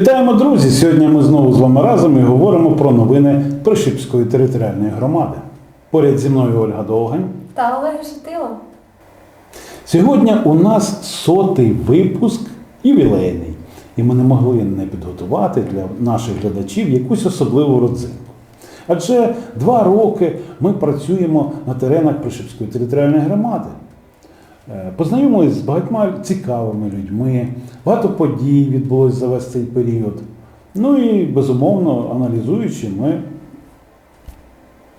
Вітаємо, друзі! Сьогодні ми знову з вами разом і говоримо про новини Пришипської територіальної громади. Поряд зі мною Ольга Довгань. Та Олег Шатило. Сьогодні у нас сотий випуск ювілейний, і ми не могли не підготувати для наших глядачів якусь особливу родзинку. Адже два роки ми працюємо на теренах Пришипської територіальної громади. Е, Познайомилися з багатьма цікавими людьми, багато подій відбулось за весь цей період. Ну і безумовно, аналізуючи, ми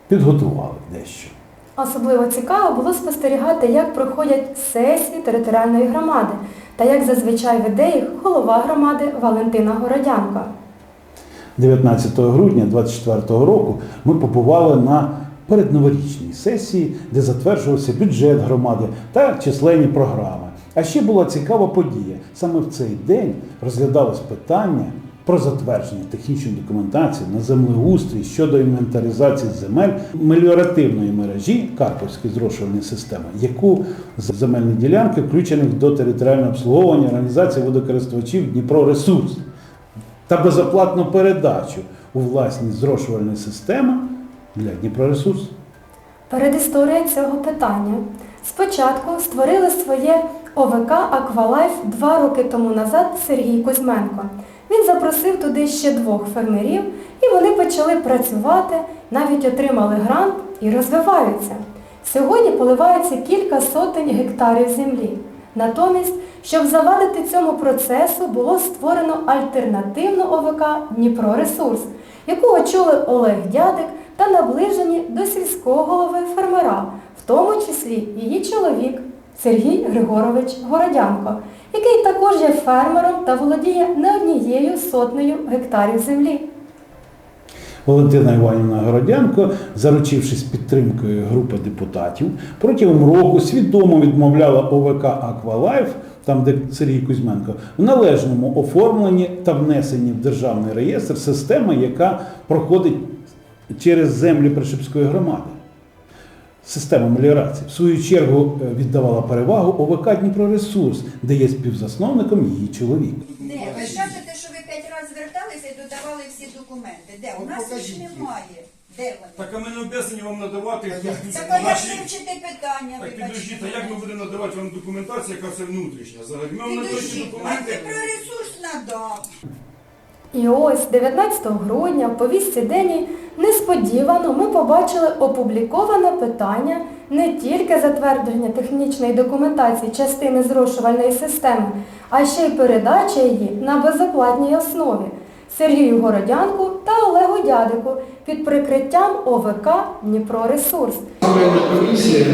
підготували дещо. Особливо цікаво було спостерігати, як проходять сесії територіальної громади та як зазвичай веде їх голова громади Валентина Городянко. 19 грудня 2024 року ми побували на передноворічній сесії, де затверджувався бюджет громади та численні програми. А ще була цікава подія. Саме в цей день розглядалось питання про затвердження технічної документації на землеустрій щодо інвентаризації земель меліоративної мережі Карповської зрошувальної системи, яку з земельні ділянки включених до територіального обслуговування організації водокористувачів Дніпро Ресурс та безоплатну передачу у власність зрошувальної системи для Дніпроресурсу. Передісторія цього питання. Спочатку створили своє ОВК Аквалайф два роки тому назад Сергій Кузьменко. Він запросив туди ще двох фермерів, і вони почали працювати, навіть отримали грант і розвиваються. Сьогодні поливається кілька сотень гектарів землі. Натомість, щоб завадити цьому процесу, було створено альтернативну ОВК Дніпроресурс, яку очолив Олег Дядик та наближені до сільського голови фермера, в тому числі її чоловік Сергій Григорович Городянко, який також є фермером та володіє не однією сотнею гектарів землі. Валентина Іванівна Городянко, заручившись підтримкою групи депутатів, протягом року свідомо відмовляла ОВК Аквалайф, там де Сергій Кузьменко, в належному оформленні та внесенні в державний реєстр системи, яка проходить через землі Пришипської громади. Система меліорації. В свою чергу е, віддавала перевагу ОВК Дніпроресурс, де є співзасновником її чоловік. Де? Ви кажете, що ви п'ять разів зверталися і додавали всі документи. Де? У нас їх немає. Де вони? Так а ми не обов'язані вам надавати Так а як наші. вивчити питання, Так підождіть, а як ми будемо надавати вам документацію, яка це внутрішня? Взагалі ми вам надаємо Підождіть, а документи. ти про ресурс надав. І ось 19 грудня в повістці Дені несподівано ми побачили опубліковане питання не тільки затвердження технічної документації частини зрошувальної системи, а ще й передача її на безоплатній основі Сергію Городянку та Олегу Дядику під прикриттям ОВК Дніпроресурс. Комісія,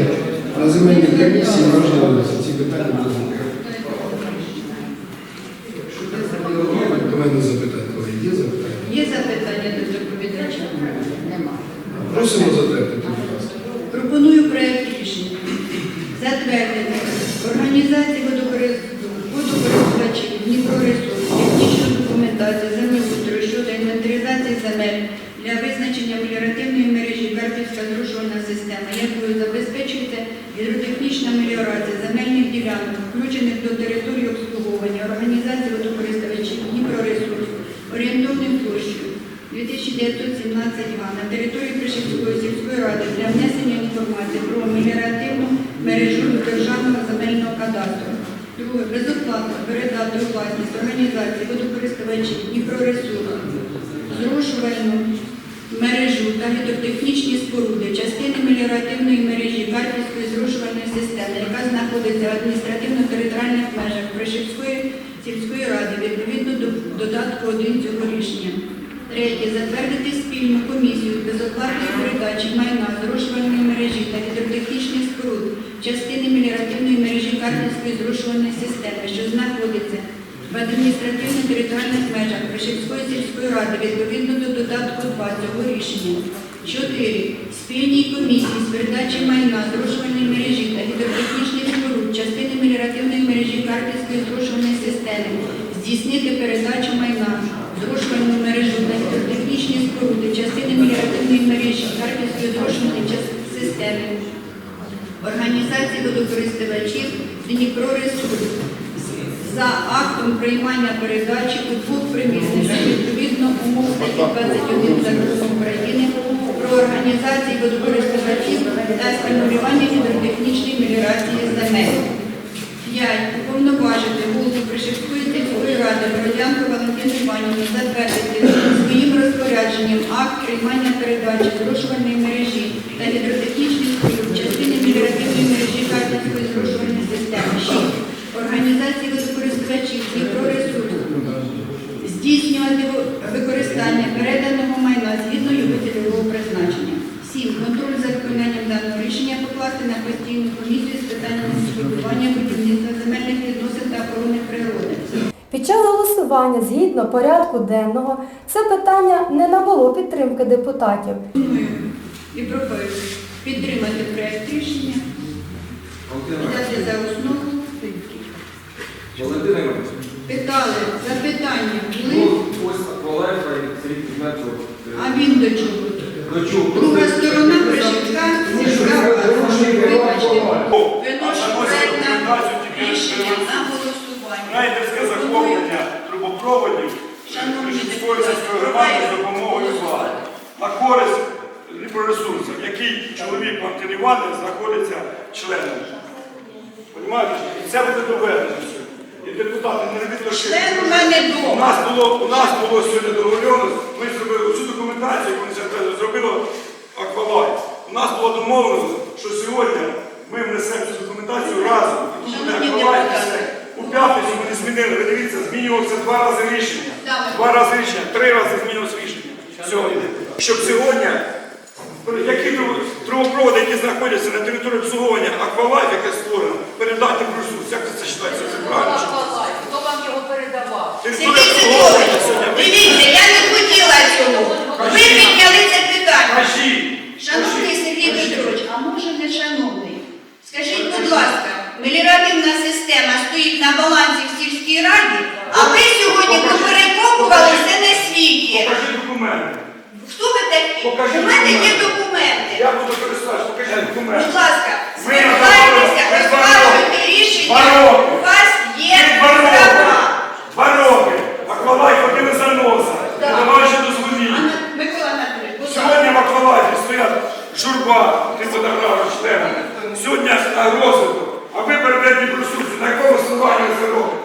на земельній комісії можна ці питання розглянути. До мене запитання, коли є запитання. Є запитання до доповідача? Нема. Просимо затвердити, будь ласка. Пропоную проект рішення. Затвердити організації водокорис- водокористувачів Дніпроресурс, технічну документацію землеустрою щодо інвентаризації земель для визначення меліоративної мережі Карпівська зрушувальна система, якою забезпечується гідротехнічна меліорація земельних ділянок, включених до території обслуговування організації водокористувачів Дніпроресурс, орієнтовною площею 2917 га на території Пришівської сільської ради для внесення інформації про меліоративну мережу до державного земельного кадастру. Друге, безоплатно передати у власність організації водокористувачів Дніпроресурс, зрушувальну мережу та гідротехнічні споруди, частини меліоративної мережі Харківської зрушувальної системи, яка знаходиться в адміністративно-територіальних межах Пришівської сільської ради відповідно до додатку 1 цього рішення. Третє. Затвердити спільну комісію безоплатної передачі майна зрошувальної мережі та гідротехнічних споруд частини меліоративної мережі Харківської зрошувальної системи, що знаходиться в адміністративно-територіальних межах Пришівської сільської ради відповідно до додатку 2 цього рішення. 4. Спільній комісії з передачі майна зрошувальної мережі та гідротехнічних споруд частини меліоративної мережі Харківської зрошувальної системи здійснити передачу майна зрошувальну мережу та гідротехнічні споруди частини меліоративної мережі Харківської зрошувальної час- системи організації водокористувачів Дніпроресурс за актом приймання передачі у двох приміщеннях відповідно умов статті 21 Закону України про організацію водокористувачів та стимулювання гідротехнічної меліорації земель. 5. Уповноважити голову Пришипської сільської ради Бородянку Валентину Іванівну затвердити своїм розпорядженням акт приймання передачі зрошувальної мережі та гідротехнічних в частині меліоративної мережі Харківської зрошувальної системи. 6. Організації водокористувачів Дніпроресурсу здійснювати використання переданого майна згідно його цільового призначення. 7. Контроль за виконанням даного рішення покласти на постійну комісію з питань містобудування, будівництва земельних відносин та охорони природи. Під час голосування згідно порядку денного це питання не набуло підтримки депутатів. І пропоную підтримати проект рішення, взяти за основу. Валентина Івановна, Питали, запитання ну, були, ось Валерка і Сергій Кузьменко. а він до чого? До чого? Друга сторона Пришипська сільська рада. Вибачте. Виношу проект на рішення на голосування. Рейдерське захоплення Шевченської депутати, сільської громади з допомогою влади. На користь ресурсів, який чоловік Валентин Іванович знаходиться членом. Понімаєте? І це буде доведено. І депутати не відлишили. Член у нас було, у нас було сьогодні договорено, ми зробили всю документацію, яку ми зробили Аквалай. У нас було домовлено, що сьогодні ми внесемо цю документацію разом. І тут буде Аквалай, і все. У п'ятницю не змінили. Ви дивіться, змінювалося два рази рішення. Два рази рішення, три рази змінювалося рішення. Сьогодні. Щоб сьогодні, які трубопроводи, які знаходяться на території обслуговування Аквалайф, яке створено, передати в ресурс. Як це це вважається? Це правильно? Хто вам його передавав? Територія обслуговування сьогодні. Дивіться, я не хотіла цього. Ви підняли це питання. Кажіть. Шановний Сергій Петрович, а може не шановний? Скажіть, будь ласка, меліоративна система стоїть на балансі в сільській раді, а ви сьогодні поперекопували все на світі. Покажи документи. Хто ви такі? У мене є документи. документи. Я буду користуватися, покажи документи. Будь ласка, звертайтеся, ми два оскаржуйте роки. рішення. Два роки. У вас є Два роки. права. Два роки. Аквалайф один із заноса. Так. Давай ще дозволіть. Анна Микола Анатолійович, будь ласка. Сьогодні в Аквалайфі стоять журба трибунарного члена. Сьогодні на розвиток. А ви передаєте ресурси. На якому основанні ви це робите?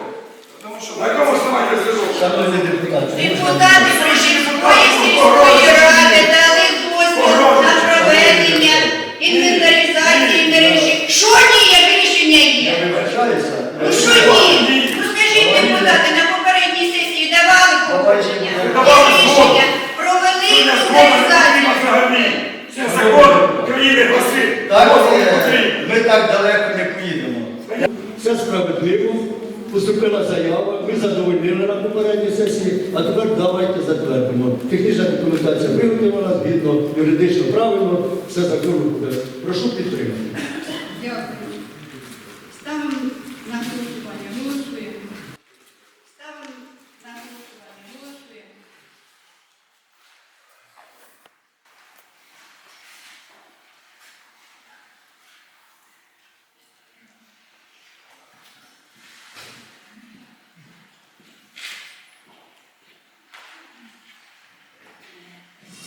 На якому основанні ви це робите? Шановні депутати, Депутати Пришипської сільської ради дали дозвіл на проведення інвентаризації мережі. Що ні, як рішення є? я вибачаюся. Ну що ні? Ну скажіть, депутати, на попередній сесії давали погодження. давали Є рішення, провели Сьогодні згода не потрібна інвентаризацію. взагалі. Це закон України гласить. Так, е, ми так далеко не поїдемо. Все справедливо. Поступила заява, ми задовольнили на попередній сесії, а тепер давайте затвердимо. Технічна документація виготовлена, згідно юридично правильно, все законно буде. Прошу підтримати. Дякую. Ставимо на голосування. Голосуємо. Ставимо на голосування. Голосуємо.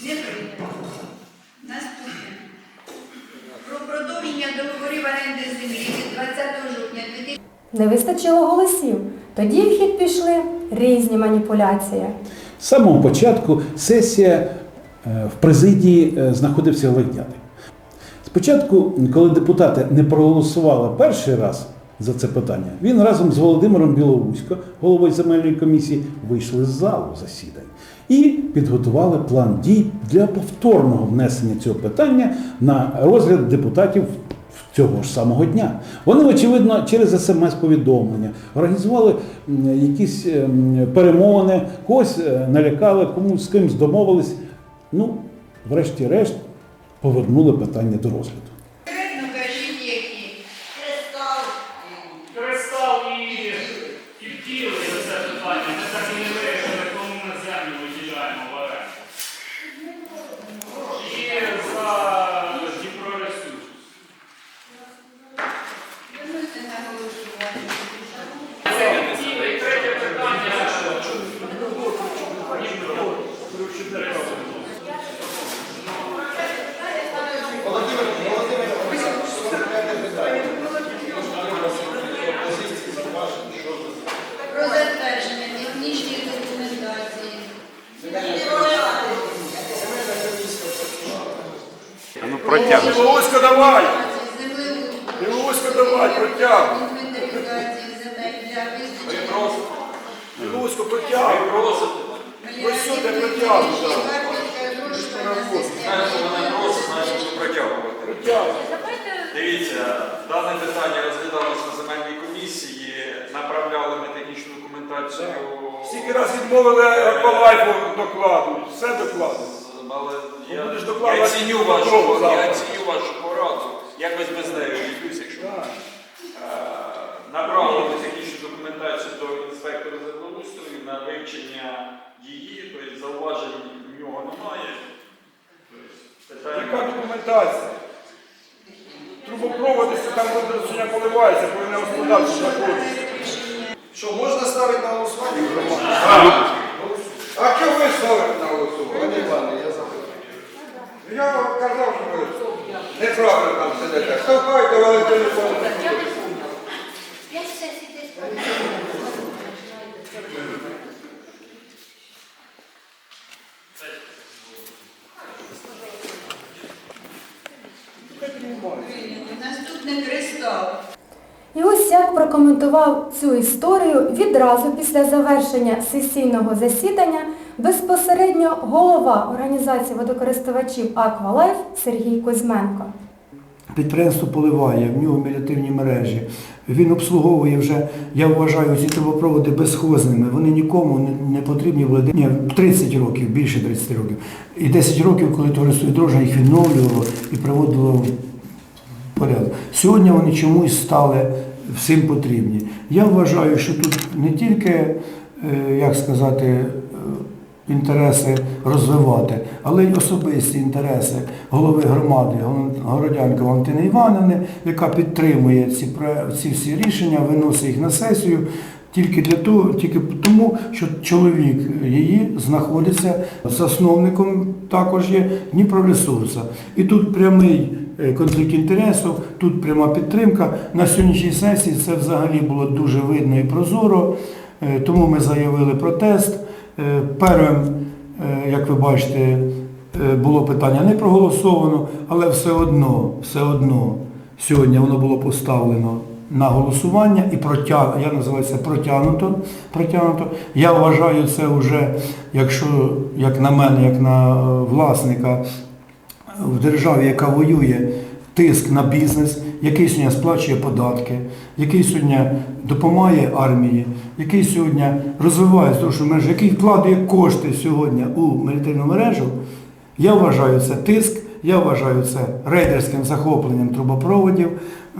Не прийнято. Наступне. Про продовження договорів оренди землі від 20 жовтня 2000 Не вистачило голосів. Тоді в хід пішли різні маніпуляції. З самого початку сесія е, в президії е, знаходився Олег Дядик. Спочатку, коли депутати не проголосували перший раз за це питання, він разом з Володимиром Білоусько, головою земельної комісії, вийшли з залу засідань і підготували план дій для повторного внесення цього питання на розгляд депутатів цього ж самого дня. Вони, очевидно, через смс-повідомлення організували якісь ем, перемовини, когось е, налякали, комусь з ким домовились. Ну, врешті-решт, повернули питання до розгляду. Конкретно кажіть, які. Кристал і, і втіли за це питання. Ми так і не вирішили, кому ми землю виділяємо в оренду. І за Дніпроресурс. Виносите на голосування. І третє питання. Про затвердження технічної документації. Ну протягнемо. Білоуська давай! Білоуська давай, протягнемо. Інвентаризації земель для визначення. Білоуська протягнемо. Ось сюди протягнемо. Знаєте, мене просить, значить протягувати. Дивіться, дане питання розглядалося на земельній комісії, направляли ми технічну документацію. Скільки раз відмовили Аквалайфу докладу, все докладу. Але я, будеш я ціню вашу, завтра. я ціню вашу пораду. Якось без неї обійдусь, якщо е, направили технічну документацію до інспектора землеустрою на вивчення її, тобто зауважень в нього немає. Тобто, Яка питання документація? Трубопроводи, що там водорозчення поливається, повинне господарство знаходиться. Що можна ставити на голосування? А чого ви ставите на голосування? Пане Іване, я запитую. Я вам казав, що ви неправильно там сидите. Штовхайте Валентину. Наступне кристал. І ось як прокоментував цю історію відразу після завершення сесійного засідання безпосередньо голова організації водокористувачів Аквалайф Сергій Кузьменко. Підприємство поливає, в нього меліативні мережі. Він обслуговує вже, я вважаю, ці трубопроводи безхозними. Вони нікому не, потрібні були. Ні, 30 років, більше 30 років. І 10 років, коли товариство «Відродження» їх відновлювало і приводило в порядок. Сьогодні вони чомусь стали всім потрібні. Я вважаю, що тут не тільки, е, як сказати, е, інтереси розвивати, але й особисті інтереси голови громади, городянки Валентини Івановни, яка підтримує ці, ці всі рішення, виносить їх на сесію. Тільки для того, тільки тому, що чоловік її знаходиться засновником також є Дніпроресурса. І тут прямий е, конфлікт інтересу, тут пряма підтримка. На сьогоднішній сесії це взагалі було дуже видно і прозоро, Е, тому ми заявили протест. Е, Первим, е, як ви бачите, е, було питання не проголосовано, але все одно, все одно сьогодні воно було поставлено на голосування і протяг, я називаю це протягнуто, протягнуто. Я вважаю це вже, якщо, як на мене, як на власника в державі, яка воює, тиск на бізнес, який сьогодні сплачує податки, який сьогодні допомагає армії, який сьогодні розвиває зрошую мережу, який вкладає кошти сьогодні у мілітарну мережу, я вважаю це тиск, я вважаю це рейдерським захопленням трубопроводів.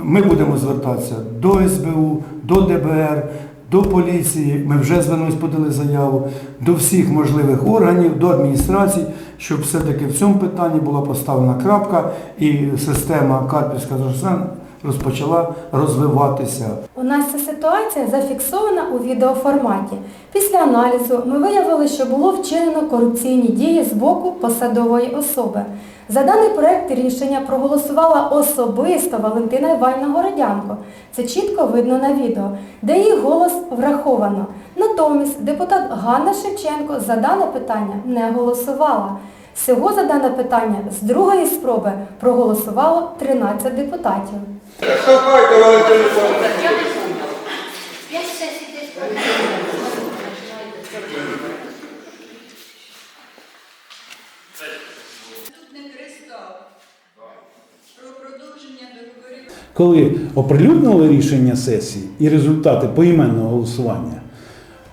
Ми будемо звертатися до СБУ, до ДБР, до поліції. Ми вже звернулись, подали заяву до всіх можливих органів, до адміністрацій, щоб все-таки в цьому питанні була поставлена крапка і система Карпівська Зросен розпочала розвиватися. У нас ця ситуація зафіксована у відеоформаті. Після аналізу ми виявили, що було вчинено корупційні дії з боку посадової особи. За даний проект рішення проголосувала особисто Валентина Іванівна Городянко. Це чітко видно на відео, де її голос враховано. Натомість депутат Ганна Шевченко за дане питання не голосувала. Всього за дане питання з другої спроби проголосувало 13 депутатів. Валентину Коли оприлюднили рішення сесії і результати поіменного голосування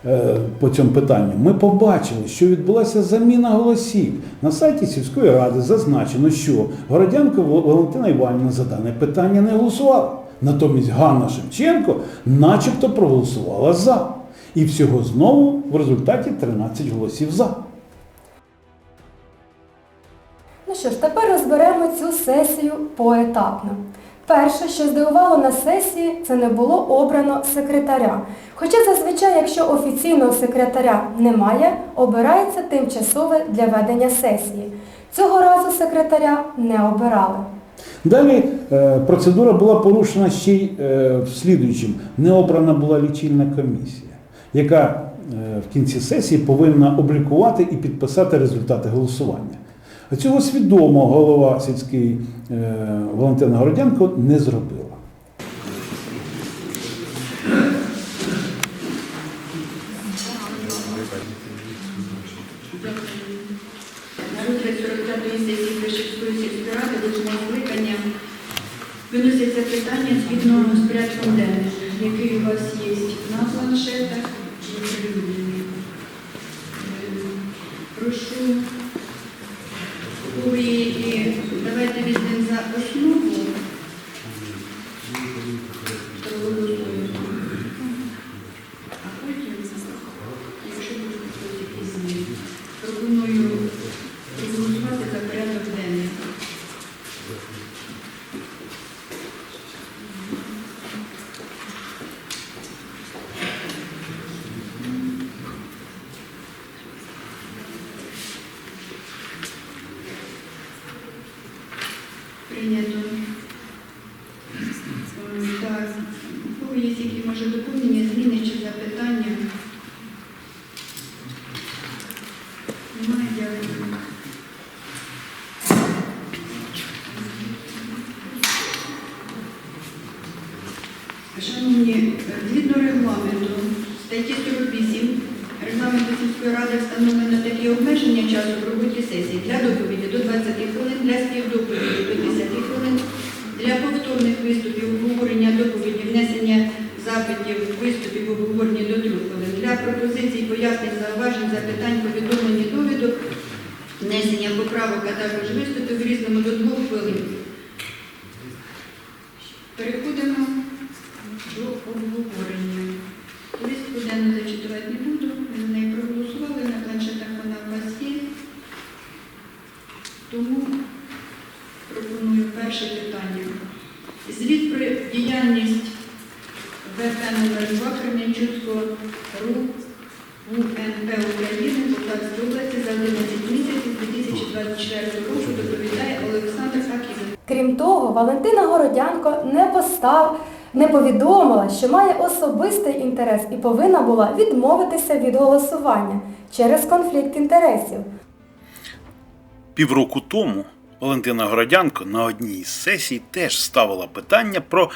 е, по цьому питанню, ми побачили, що відбулася заміна голосів. На сайті сільської ради зазначено, що Городянко Валентина Іванівна за дане питання не голосувала. Натомість Ганна Шевченко начебто проголосувала за. І всього знову в результаті 13 голосів за. Ну що ж, тепер розберемо цю сесію поетапно. Перше, що здивувало на сесії, це не було обрано секретаря. Хоча зазвичай, якщо офіційного секретаря немає, обирається тимчасове для ведення сесії. Цього разу секретаря не обирали. Далі е, процедура була порушена ще й е, слідуючим. Не обрана була лічильна комісія, яка е, в кінці сесії повинна облікувати і підписати результати голосування. Цього свідомо голова сільської е, Валентина Городянко не зробила. На розгляд 45-ї сесії Кришівської сільської ради восьмого скликання виносяться питання згідно з порядком денним, який у вас є на планшетах. і оприлюднений. Е, Прошу ви і давайте візьмемо за основу. Проголосуємо. А потім, якщо будуть якісь зміни, пропоную проголосувати за порядок денний. Прийнято. Ем, Так, у кого є які може доповнення, зміни чи запитання? Немає, дякую. Шановні, е, згідно регламенту, статті 48 регламенту сільської ради встановлено такі обмеження часу в роботі сесії для доповіді до 20 хвилин, для співдоповіді до 10 хвилин, для повторних виступів, обговорення доповіді, внесення запитів, виступів, обговорення до 3 хвилин, для пропозицій, пояснень, зауважень, запитань, повідомлень і довідок, внесення поправок, а також виступів різному до двох хвилин. Переходимо до обговорення. Листку денну зачитувати не буду, ми за неї проголосували, на планшетах вона у вас є. Тому пропоную перше питання. Звіт про діяльність ВП номер 2 Кременчуцького РУ УНП України Полтавської області за 11 місяців 2024 року доповідає Олександр Аків. Крім того, Валентина Городянко не постав, не повідомила, що має особистий інтерес і повинна була відмовитися від голосування через конфлікт інтересів. Півроку тому Валентина Городянко на одній із сесій теж ставила питання про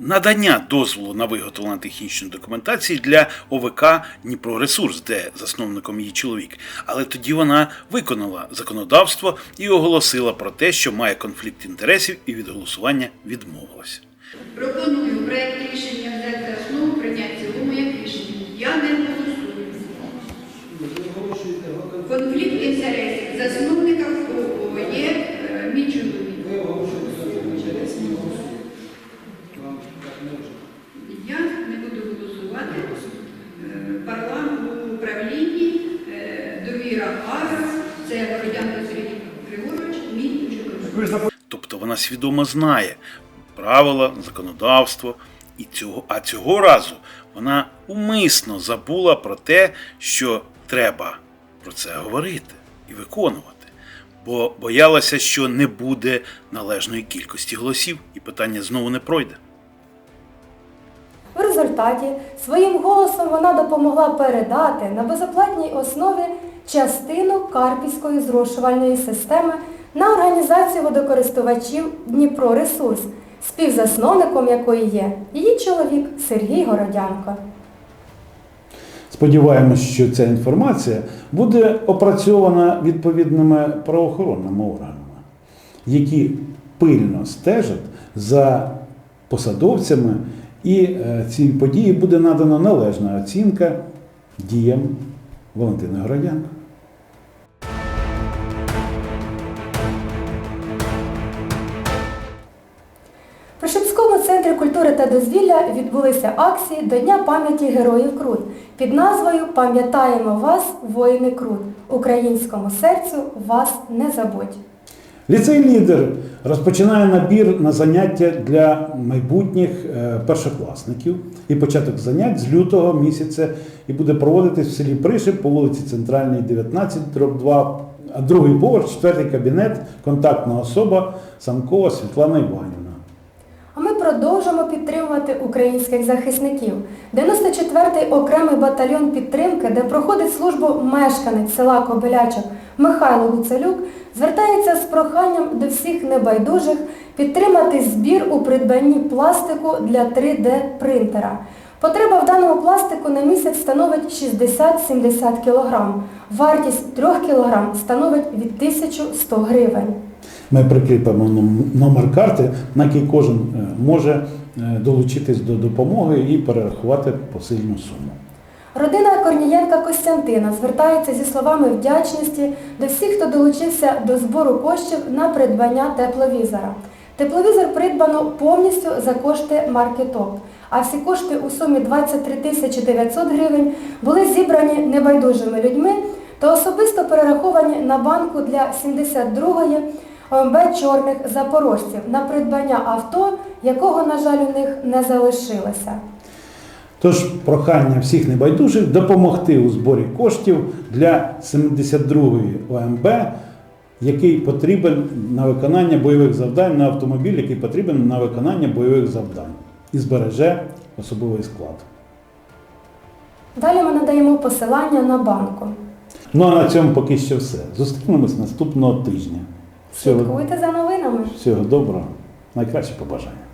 надання дозволу на виготовлення технічної документації для ОВК Дніпроресурс, де засновником її чоловік. Але тоді вона виконала законодавство і оголосила про те, що має конфлікт інтересів і від голосування відмовилася. Пропоную проект рішення взяти за основу прийняти в цілому як рішення. Я не голосую. Конфлікт інтересів засновника ФОПу є е, мій чоловік. Я не буду голосувати. Е, Парламент у управлінні е, довіра АРА, це Городянко Сергій Григорович, мій чоловік. Тобто свідомо знає правила, законодавство, і цього, а цього разу вона умисно забула про те, що треба про це говорити і виконувати, бо боялася, що не буде належної кількості голосів, і питання знову не пройде. В результаті своїм голосом вона допомогла передати на безоплатній основі частину Карпівської зрошувальної системи на організацію водокористувачів Дніпроресурс, співзасновником якої є її чоловік Сергій Городянко. Сподіваємось, що ця інформація буде опрацьована відповідними правоохоронними органами, які пильно стежать за посадовцями, і е, цій події буде надана належна оцінка діям Валентини Городянко. Відбулися акції до Дня пам'яті Героїв Крут під назвою Пам'ятаємо вас, воїни Крут. Українському серцю вас не забудь. Ліцей лідер розпочинає набір на заняття для майбутніх е, першокласників. І початок занять з лютого місяця і буде проводитись в селі Пришип по вулиці Центральній, 19, дроб 2, а другий поверх, четвертий кабінет, контактна особа Санкова Світлана Іванівна. Продовжимо підтримувати українських захисників. 94-й окремий батальйон підтримки, де проходить службу мешканець села Кобилячок Михайло Гуцелюк, звертається з проханням до всіх небайдужих підтримати збір у придбанні пластику для 3D-принтера. Потреба в даному пластику на місяць становить 60-70 кг. Вартість 3 кг становить від 1100 гривень. Ми прикріпимо номер карти, на який кожен е, може е, долучитись до допомоги і перерахувати посильну суму. Родина Корнієнка Костянтина звертається зі словами вдячності до всіх, хто долучився до збору коштів на придбання тепловізора. Тепловізор придбано повністю за кошти марки ТОП, а всі кошти у сумі 23 тисячі 900 гривень були зібрані небайдужими людьми та особисто перераховані на банку для 72-ї ОМБ Чорних Запорожців на придбання авто, якого, на жаль, у них не залишилося. Тож прохання всіх небайдужих допомогти у зборі коштів для 72-ї ОМБ, який потрібен на виконання бойових завдань, на автомобіль, який потрібен на виконання бойових завдань і збереже особовий склад. Далі ми надаємо посилання на банку. Ну а на цьому поки що все. Зустрінемось наступного тижня. Всього, Слідкуйте за новинами. всього доброго, найкраще побажання.